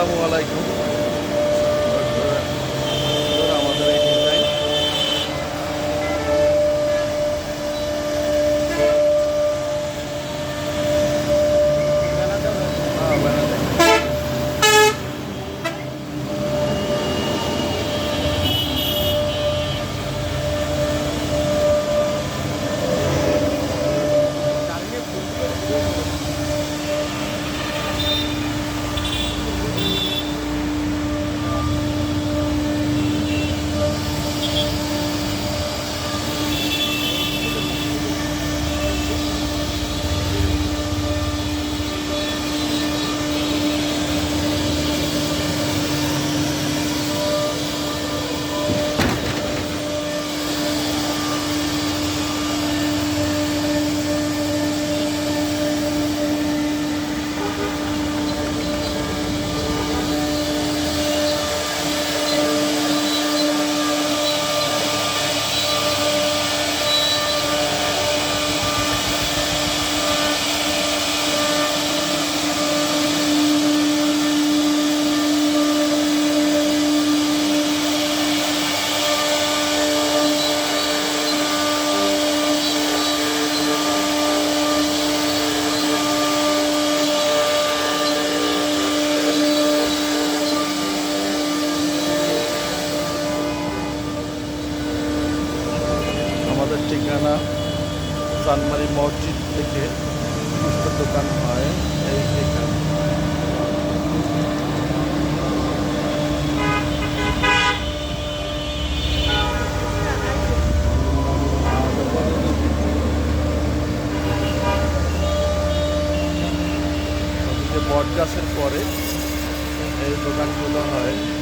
আসসালামু আলাইকুম আমাদের এই ডিজাইন হ্যাঁ, বানাতে। আমাদের ঠিকানা চানমারি মসজিদ থেকে পুষ্পের দোকান হয় এই এখানে। বট গাছের পরে এই দোকানগুলো হয়।